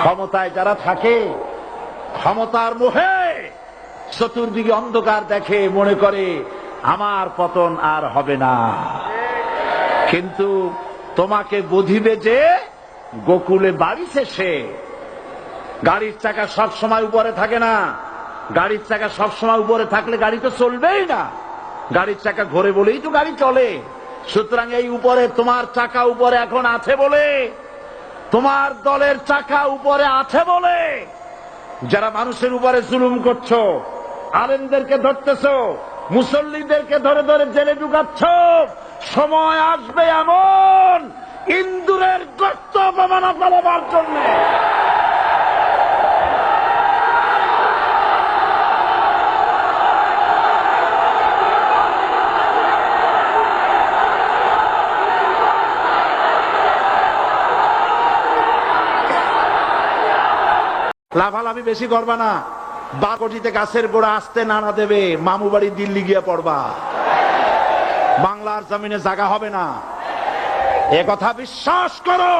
ক্ষমতায় যারা থাকে, ক্ষমতার মোহে চতুর্দিকে অন্ধকার দেখে মনে করে, আমার পতন আর হবে না। কিন্তু তোমাকে বুঝিবে যে, গোকুলে বাড়ি শেষে গাড়ির চাকা সব সময় উপরে থাকে না। গাড়ির চাকা সব সময় উপরে থাকলে গাড়ি তো চলবেই না। গাড়ির চাকা ঘোরে বলেই তো গাড়ি চলে। সুতরাং এই উপরে তোমার চাকা উপরে এখন আছে বলে তোমার দলের চাকা উপরে আছে বলে যারা মানুষের উপরে জুলুম করছ, আলেমদেরকে ধরতেছ, মুসল্লিদেরকে ধরে ধরে জেলে ঢুকাচ্ছ, সময় আসবে এমন ইন্দুরের গর্ত অপমানা জন্য জন্যে। লাফালাফি বেশি করবা না। বাকটিতে গাছের গোড়া আসতে নানা দেবে মামু বাড়ি দিল্লি গিয়ে পড়বা। বাংলার জমিনে জায়গা হবে না। কথা বিশ্বাস করো।